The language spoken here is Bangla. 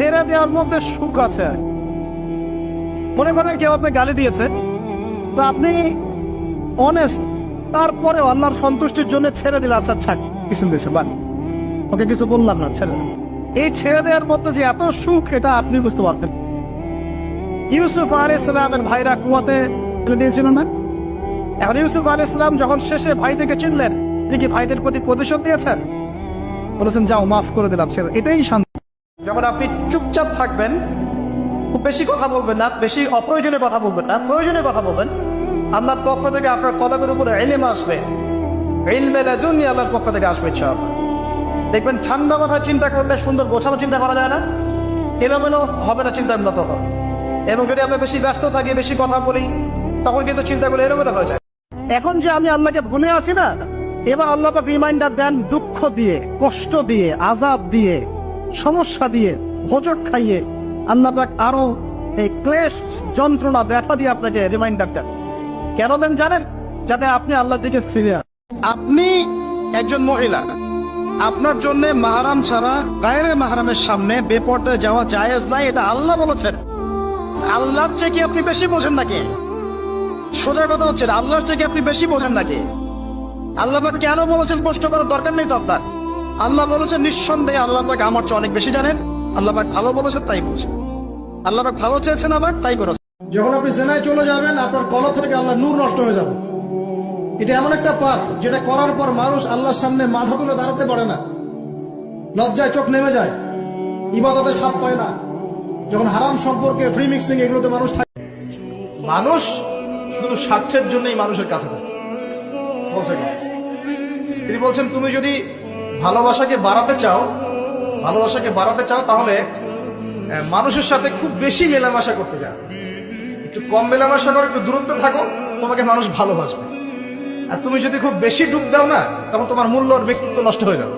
ছেড়ে দেওয়ার মধ্যে সুখ আছে। আর মনে করেন কেউ আপনি গালি দিয়েছে, তো আপনি অনেস্ট তারপরেও আল্লাহর সন্তুষ্টির জন্য ছেড়ে দিলে আচ্ছা ছাক কিছু দিয়েছে বান ওকে কিছু বললাম না, ছেড়ে। এই ছেড়ে দেওয়ার মধ্যে যে এত সুখ, এটা আপনি বুঝতে পারতেন। ইউসুফ আলী ইসলামের ভাইরা কুয়াতে ফেলে দিয়েছিল না? এখন ইউসুফ আলী ইসলাম যখন শেষে ভাই থেকে চিনলেন, তিনি কি ভাইদের প্রতি প্রতিশোধ দিয়েছেন বলেছেন, যাও, মাফ করে দিলাম, ছেড়ে এটাই শান্তি। যখন আপনি চুপচাপ থাকবেন, খুব বেশি কথা বলবেন না, বেশি অপ্রয়োজনে কথা বলবেন না, প্রয়োজনীয় কথা বলবেন। আল্লাহর পক্ষ থেকে আপনার কলমের উপরে এলিম আসবে। ইলমে লাদুনি আল্লাহর পক্ষ থেকে আসবে সব দেখবেন ঠান্ডা মাথায় চিন্তা করলে সুন্দর গোছানো চিন্তা করা যায় না। এলোমেলো হবে না চিন্তা উন্নত এবং যদি আমরা বেশি ব্যস্ত থাকি, বেশি কথা বলি, তখন কিন্তু চিন্তাগুলো এলোমেলো হয়ে যায়। এখন যে আমি আল্লাহকে ভুলে আছি না, এবার আল্লাহ রিমাইন্ডার দেন দুঃখ দিয়ে, কষ্ট দিয়ে আজাব দিয়ে। সমস্যা দিয়ে হোজট খাইয়ে আল্লাহ আরও এই ক্লেশ যন্ত্রণা, ব্যথা দিয়ে আপনাকে রিমাইন্ডার দেন। কেন দেন জানেন? যাতে আপনি আল্লাহর দিকে ফিরে আসেন। আপনি একজন মহিলা। আপনার জন্য মাহারাম ছাড়া গায়ের মাহারামের সামনে বেপর্দায় যাওয়া জায়েজ নাই, এটা আল্লাহ বলেছেন। আল্লাহর চেয়ে কি আপনি বেশি বোঝেন নাকি? সোজা কথা হচ্ছে, আল্লাহর চেয়ে কি আপনি বেশি বোঝেন নাকি? আল্লাহ কেন বলেছেন প্রশ্ন করার দরকার নেই তো আপনার? আল্লাহ বলেছেন নিঃসন্দেহে আল্লাহ পাক আমার চেয়ে অনেক বেশি জানেন। আল্লাহ পাক ভালো বলেছেন তাই বলছেন আল্লাহ পাক ভালো চেয়েছেন আবার, তাই করেছেন যখন আপনি জেনায় চলে যাবেন, আপনার কল থেকে আল্লাহ নূর নষ্ট হয়ে যাবে। এটা এমন একটা পাপ, যেটা করার পর মানুষ আল্লাহর সামনে মাথা তুলে দাঁড়াতে পারে না। লজ্জায় চোখ নেমে যায়, ইবাদতে স্বাদ পায় না। যখন হারাম সম্পর্কে ফ্রি মিক্সিং এগুলোতে মানুষ থাকে, মানুষ শুধু স্বার্থের জন্যই মানুষের কাছে থাকে। তিনি বলছেন, তুমি যদি ভালোবাসাকে বাড়াতে চাও, ভালোবাসাকে বাড়াতে চাও, তাহলে মানুষের সাথে খুব বেশি মেলামেশা করতে যাও। একটু কম মেলামেশা করো, একটু দূরত্বে থাকো, তোমাকে মানুষ ভালোবাসবে। আর তুমি যদি খুব বেশি ডুব দাও না, তখন তোমার মূল্য আর ব্যক্তিত্ব নষ্ট হয়ে যাবে।